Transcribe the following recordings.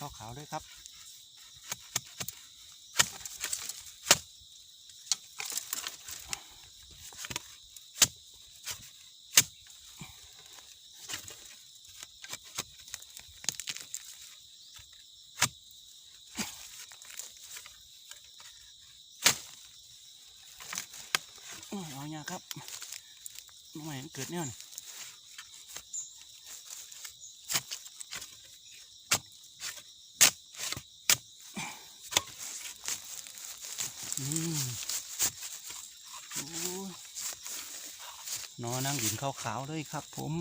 ขาวๆเลยครับร้อเอาเนี่ยครับน้องใหม่มันเกิดเนี่ย นอนนั่งดินขาวๆเลยครับผม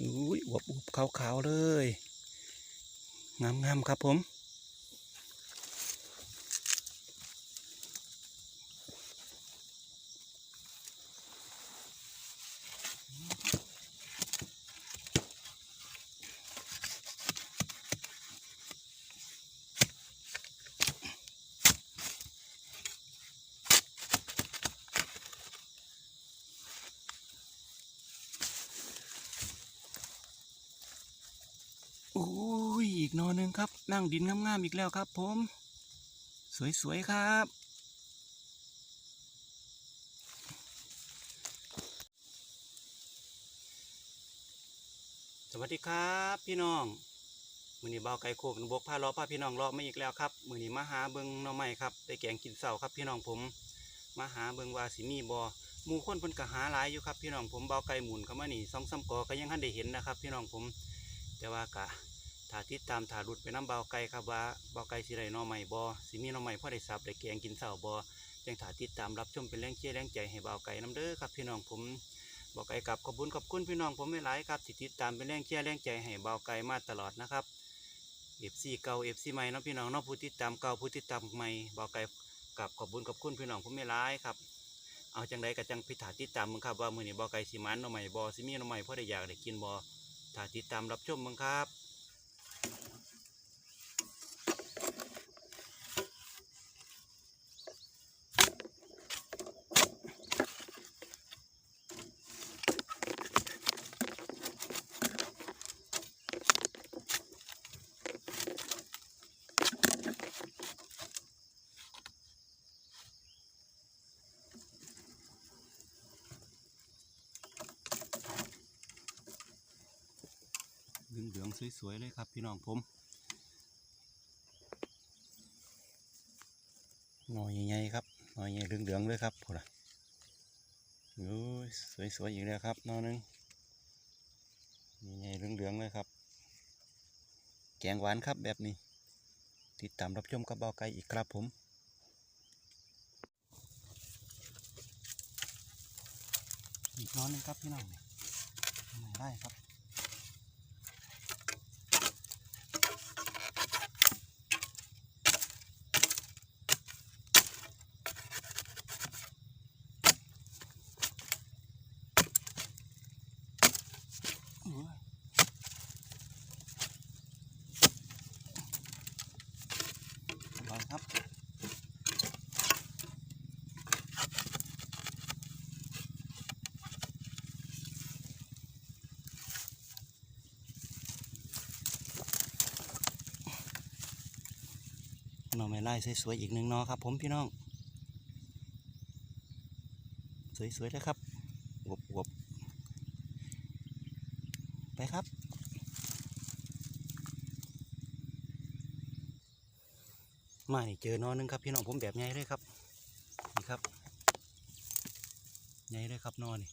อุ้ยอวบอุบขาวๆเลย งามๆครับผม โอ้ย อีก หนึ่งครับ นั่งดินงามๆอีกแล้วครับ ผม สวยๆครับ สวัสดีครับพี่น้องมือนี้เบาไก่โคกนบกพาล้อพาพี่น้องเลาะมาอีกแล้วครับมือนี้มาหาเบิงน่อไม้ครับได้แกงกินเสาครับพี่น้องผม มาหาเบิงวาสิมีบอหมู่คนพิ่นก็หาหลายอยู่ครับพี่น้องผมเบาไก่หมุนเข้ามานี่สองสามกอก็ยังทันได้เห็นนะครับ พี่น้องผมแต่ว่ากะ ถ้าติดตามถาหลุดไปน้ำเบาไก่ครับว่าเบาไก่สิได้หน่อใหม่บอสิมีน่อใหม่พ่อได้สับได้แกงกินเสาบอยังถาติดตามรับชมเป็นแรงเชียร์แรงใจให้เบาไก่น้ำเด้อครับพี่น้องผมเบาไก่กับขอบคุณขอบคุณพี่น้องผมไม่หลายครับที่ติดตามเป็นแรงเชียร์แรงใจให้เบาไก่มาตลอดนะครับเอฟซีเก่าเอฟซีใหม่เนาะพี่น้องเนาะผู้ติดตามเก่าผู้ติดตามใหม่เบาไก่กับขอบคุณขอบคุณพี่น้องผมไม่หลายครับเอาจังใดกับจังพิถาติดตามมึงครับว่ามือนี้เบาไก่สิมันน่อใหม่บอสิมีน่อใหม่พ่อได้อยากได้กินบอถ้าติดตามรับชมมึงครับ เหลืองเหลืองๆ สวยๆเลยครับพี่น้องผมหน่อยใหญ่ๆครับหน่อยใหญ่เหลืองเหลืองๆเลยครับพอละโอ้ยสวยๆอีกแล้วครับหนอหนึงใหญ่เหลืองเหลืองๆเลยครับ แกงหวานครับแบบนี้ ติดตามรับชมกับเบาไก่อีกครับผมอีกน้อหนึงครับพี่น้องนี่ไมได้ครับ โอ้ยอร่อยครับ ห น่อไม้ไล่สวยๆอีกหนึ่งนอครับ ผมพี่น้อง สวยๆเลยครับอวบๆไปครับ มานี่เจอนอนนึงครับพี่น้องผมแบบใหญ่เลยครับนี่ครับใหญ่เลยครับนอนนี่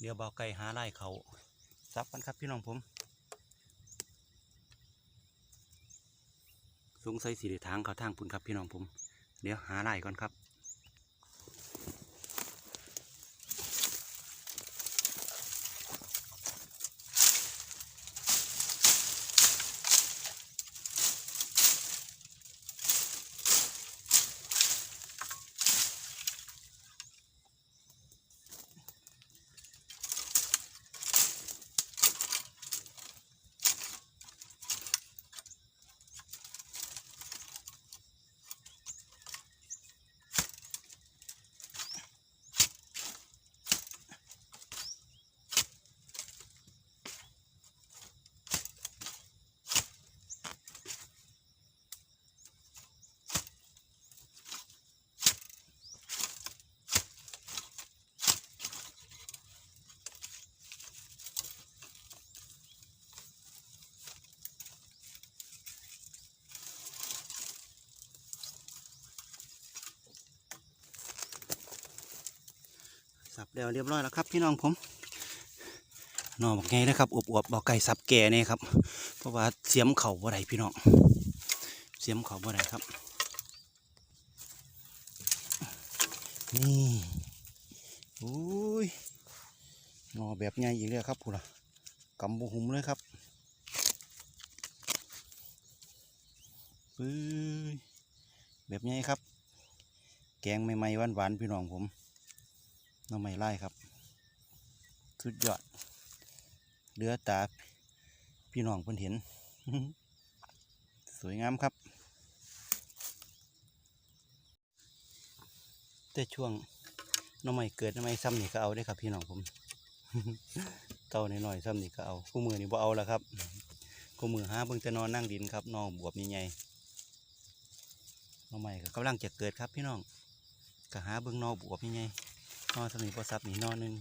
เดี๋ยวเบาไก่หาไล่เขาซับกันครับพี่น้องผม สงสัยสีทางเขาทางพุ่นครับพี่น้องผม เดี๋ยวหาไล่ก่อนครับ เดี๋ยวเรียบร้อยแล้วครับพี่น้องผมนอบอกไงเลยครับอวบๆบอกไก่สับแก่เนี่ยครับ เพราะว่าเสียมเข่าบ่ได้พี่น้องเสียมเข่าบ่ได้ครับ นี่โอ้ยนอแบบใหญ่อีกเลยครับพูดละกำบุหุมเลยครับปื้ยแบบใหญ่ครับ แกงใหม่ๆหวานๆพี่น้องผม น้องใหม่ไล่ครับ สุดยอดเหลือตาพี่น้องเพิ่นเห็น สวยงามครับ แต่ช่วงน้องใหม่เกิดน้องใหม่ซ้ำนี่ก็เอาได้ครับ พี่น้องผม เต่าน้อยๆซ้ำนี่ก็เอาคู่มือนี่บ่เอาแล้วครับคู่มือหาเบิ่งแต่นอนนั่งดินครับน้องบวบใหญ่ๆน้องใหม่ก็กำลังจะเกิดครับ พี่น้องก็หาเบิ่งนอบวบใหญ่ๆ นอสำนีบ่ซับนี่นอนหนึ่ง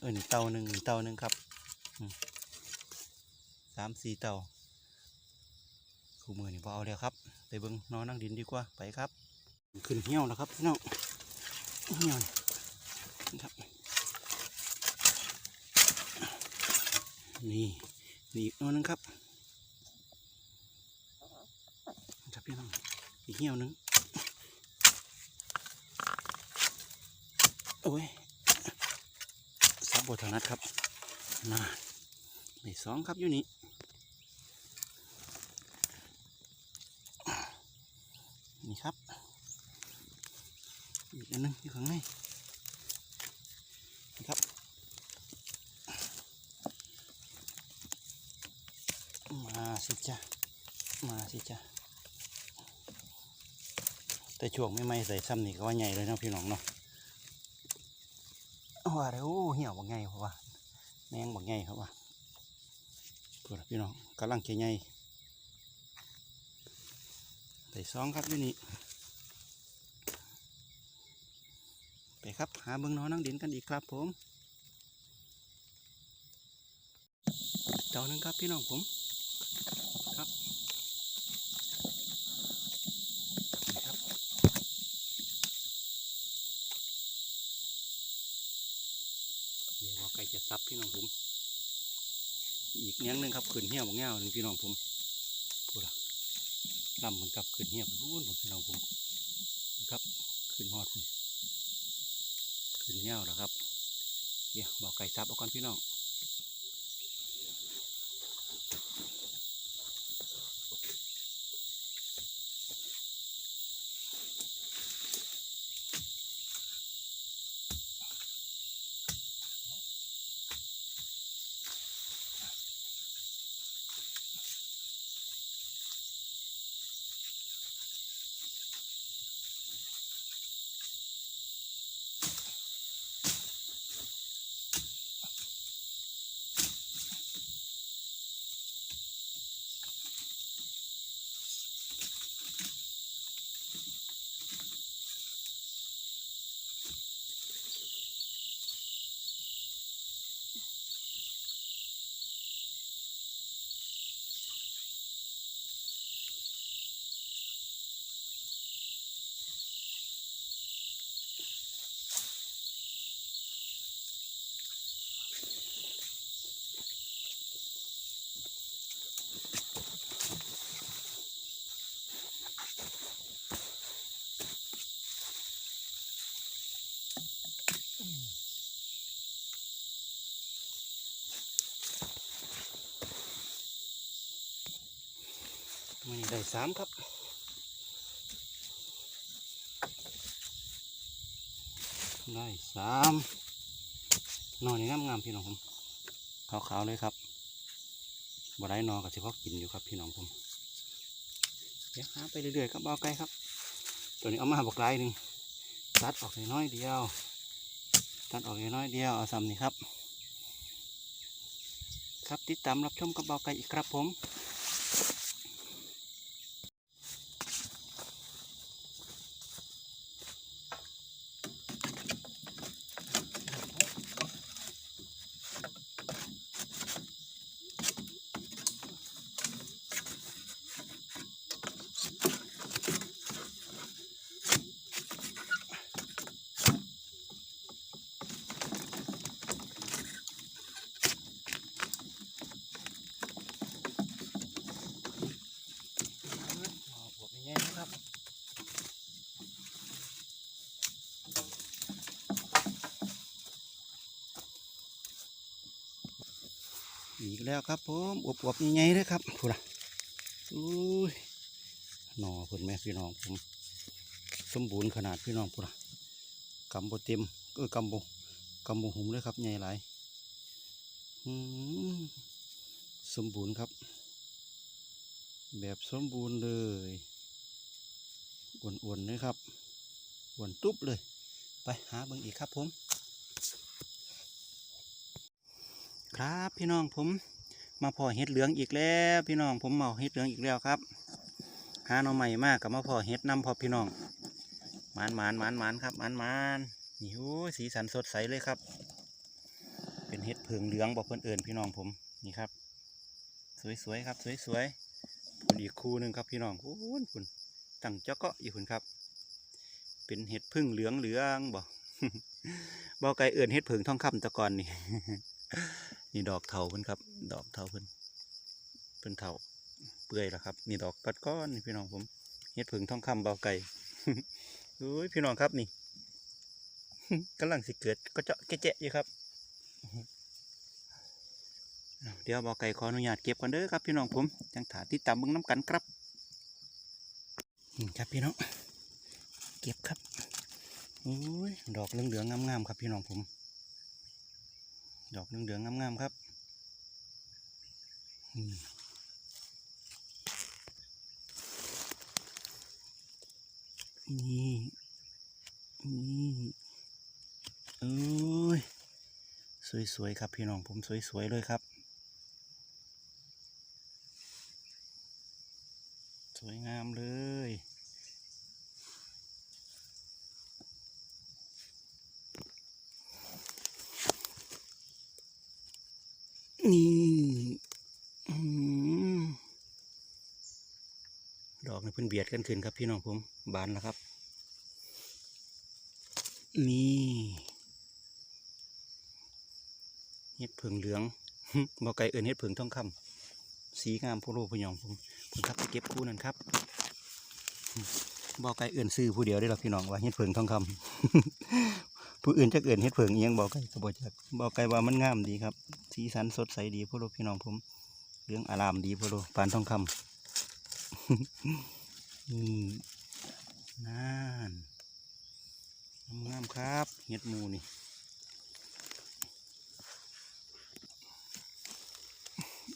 เออหนี่เต่าหนึ่งหนี่เต่าหนึ่งครับสามสี่เต่าคู่มือนี่บ่เอาแล้วครับ ไปเบิ่งนอนนั่งดินดีกว่าไปครับ ขึ้นเหี่ยวแล้วครับพี่น้องเหี่ยวนี่ครับ นี่นี่อีกตัวหนึงครับครับพี่น้องอีกเหี่ยวหนึง โอ้ยซับบทนัดครับน่านี่สองครับอยู่นี่นี่ครับ อีกอันหนึงอยู่ข้างในนี่ครับมาสิจ้ะมาสิจ้ะแต่ช่วงไม่ไม่ใส่ซ้ำนี่ก็ว่าใหญ่เลยนะพี่น้องเนาะ ว่าเดียวโอ้เหี่ยวบักใหญ่เพราะว่าแมงบักใหญ่ครับว่าเพื่อพี่น้องกำลังจะใหญ่ใส่ซองครับอยู่นี่ไปครับหาเบิ้งน้องนั่งดินกันอีกครับผมเจ้าหนึงครับพี่น้องผมครับนี่ครับ เซับพี่น้องผม อีกเนี้ยงหนึงครับขืนเหี้ยวบางเงี้ยวหนึ่งพี่น้องผมพูดละลำเหมือนกับขืนเหี้ยวไปพูดผมพี่น้องผมครับขืนหอดคุณขืนเหี้ยวนะครับเดี๋ยวบอกไก่ซับเอาก่อนพี่น้อง ได้สามครับได้สามนอนนี่งามๆพี่น้องผมขาวๆเลยครับบ่ได้นอนกับเฉพาะกินอยู่ครับพี่น้องผมเดี๋ยวหาไปเรื่อยๆครับเบาไกลครับ ตัวนี้เอามาบอกลายหนึ่งตัดออกน้อยเดียว ตัดออกน้อยเดียวเอาซ้ำนี่ครับ ครับติดตามรับชมกับเบาไกลอีกครับผม แล้วครับผมอวบๆใหญ่ๆเลยครับพูดละอุ้ยหน่อพิ่นแม่พี่น้องผมสมบูรณ์ขนาดพี่น้องพูดละกำบเต็มเออกำบกำบหุ่มเลยครับใหญ่หลายสมบูรณ์ครับ แบบสมบูรณ์เลยอ้วนๆเลยครับอ้วนตุ๊บเลย ไปหาเบิ่งอีกครับผม ครับพี่น้องผม มาพอเห็ดเหลืองอีกแล้วพี่น้อง ผมเมาเห็ดเหลืองอีกแล้วครับ หาหน่อใหม่มากกับมาพอเห็ดนำพอพี่น้องหมานหมานหมานหมานครับหมานหมานนี่โอ้สีสันสดใสเลยครับ เป็นเห็ดเผืองเหลืองบอกเพื่อนเอิญพี่น้องผมนี่ครับ สวยๆครับ สวยๆผลอีกคู่หนึ่งครับพี่น้องคุณคุณตั้งเจ้ากาะอยู่คุณครับ เป็นเห็ดพึ่งเหลืองเหลืองบอกบอกไก่เอิญเห็ดเผืองทองคำตะกอนนี่ นี่ดอกเถาเพิ่นครับ ดอกเถาเพิ่นเพิ่นเถาเปื่อยแล้วครับ นี่ดอกกัดก้อนพี่น้องผมเฮ็ดผึ่งทองคำเบาไก่โอ้ยพี่น้องครับนี่กำลังสิเกิดก็เจาะแกะแจะอยู่ครับ เดี๋ยวเบาไก่ขออนุญาตเก็บก่อนเด้อครับ พี่น้องผมจังถาติดตามเบิ่งน้ำกันครับนี่ครับพี่น้องเก็บครับโอ้ยดอกเหลืองๆงามๆครับพี่น้องผม ดอกเหลืองๆงามๆครับนี่นี่เอ้ยสวยๆครับพี่น้องผมสวยๆเลยครับ สวยงามเลย นี่อืมดอ ดกันขึ้นครับพี่น้องผมบานแล้วครับ นี่เห็ดเผิงเหลืองบอกไก่เอินเห็ดเผิงทองคำสีงามโพโลพยองผมผมครับไปเก็บคู่นั่นครับบอกไก่เอินซื้อผู้เดียวได้หรอพี่น้องว่าเห็ดเผิงทองคำผู้อื่นจะเอินเห็ดเผิงเอียงบอกไก่ก็บอกจักบอกไก่ว่ามันงามดีครับ สีสันสดใสดีโพโลพี่น้องผมเหลืองอารามดีโพโลปานทองคำ นี่นั่นงามๆครับเห็ดหมูนี่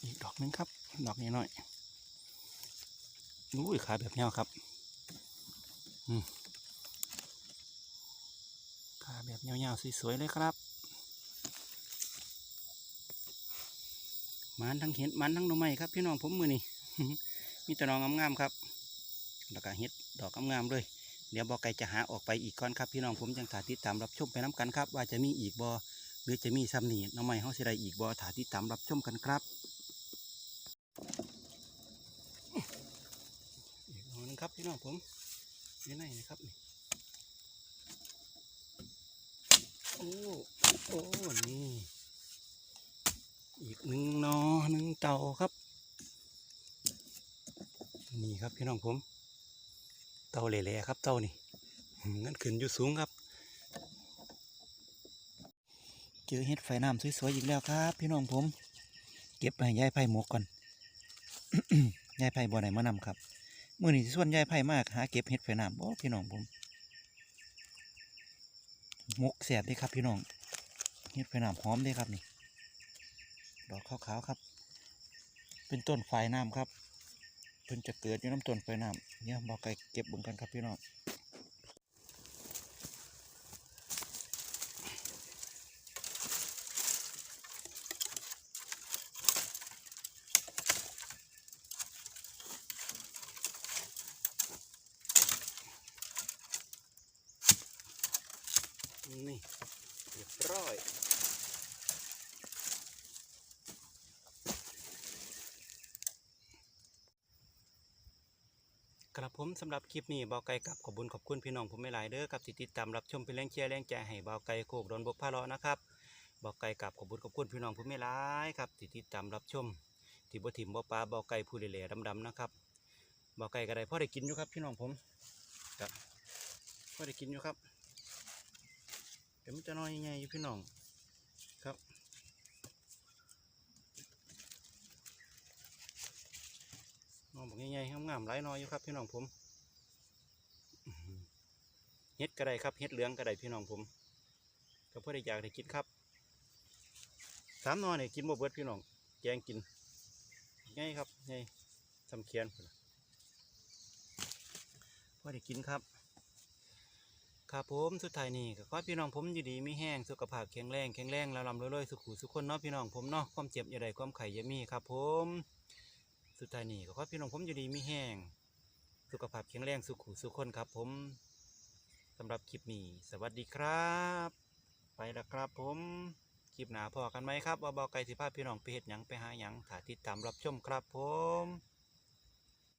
อีกดอกหนึงครับ ดอกนี้หน่อยอุ้ยขาแบบเนี้ยครับอืมขาแบบเนี้ยๆสวยๆเลยครับมันทั้งเห็ดมันทั้งหน่อไม้ครับพี่น้องผมมือนี่มีแต่น้องงามๆครับ แล้วก็เห็ดดอกงามๆเลยเดี๋ยวบอกไก่จะหาออกไปอีกก่อนครับพี่น้องผมจังถาติดตามรับชมไปน้กันครับ ว่าจะมีอีกบอหรือจะมีซ้ำนี่น้องใหม่เฮาสิได้อีกบอถาติดตามรับชมกันครับอีกหนึ่งครับพี่น้องผมนี่ไหนนะครับโอ้โอ้นี่อีกหนึ่งนอหนึ่งเต่าครับ นี่ครับพี่น้องผม เต่าเหล่ๆครับเต่านี่งั้นขึ้นอยู่สูงครับ เจอเห็ดไฟน้ำสวยๆอีกแล้วครับ พี่น้องผม เก็บไปให้ยายไผ่หมกก่อนยายไผ่บ่อไหนมานำครับมื่อนี้สิส่วนยายไผ่มากหาเก็บเห็ดไฟน้ำโอ้พี่น้องผมหมกแสบด้ครับพี่น้องเห็ดไฟน้ำหอมด้ครับนี่ดอกขาวๆครับ เป็นต้นไฟน้ำครับ เพิ่นจะเกิดอยู่น้ำต้นไฟน้ำเนี่ยบอไก่เก็บบิ่งกันครับพี่น้องนี่เรียบร้อย กระผมสำหรับคลิปนี้เบาไก่กับขอบุญขอบคุณพี่น้องผมไม่หลายเด้อกับที่ติดตามรับชมเป็นแรงเชียร์แรงใจให้เบาไก่โคกโดนบกพาเลาะนะครับเบาไก่กับขอบุญขอบคุณพี่น้องผมไม่หลายครับที่ติดตามรับชมที่บ่ถิ่มบ่ปลาเบาไก่ผู้เหล่ๆดำๆนะครับเบาไก่ก็ได้พอได้กินอยู่ครับพี่น้องผมก็พอได้กินอยู่ครับเดี๋ยวมันจะน้อยยังไงอยู่พี่น้องครับ น้องบอกง่ายๆงามๆหลายหน้อยอยู่ครับพี่น้องผมเฮ็ดก็ได้ครับเฮ็ดเหลืองก็ได้พี่น้องผมก็เพื่อได้อยากได้กินครับสามนอเนี่ยกินบ่เบิดพี่น้องแกงกินง่ายครับง่ายทำเคียนพุ่อได้กินครับครับผมสุดท้ายนี่ก็ขอพี่น้องผมอยู่ดีมีแห้งสุขภาพแข็งแรงแข็งแรงแล้วลำรวยๆสุขุสุขคนเนาะพี่น้องผมเนาะความเจ็บอย่าใดความไข่อย่ามีครับผม สุดท้ายนี้ก็ขอพี่น้องผมอยู่ดีมีแห้งสุขภาพแข็งแรงสุขุสุขคนครับ ผมสำหรับคลิปนี้สวัสดีครับ ไปแล้วครับผมคลิปหนาพอกันไหมครับว่าเบาไก่สิภาพพี่น้องไปเห็ดหยังไปหาหยังถ่าติดตามรับชมครับผม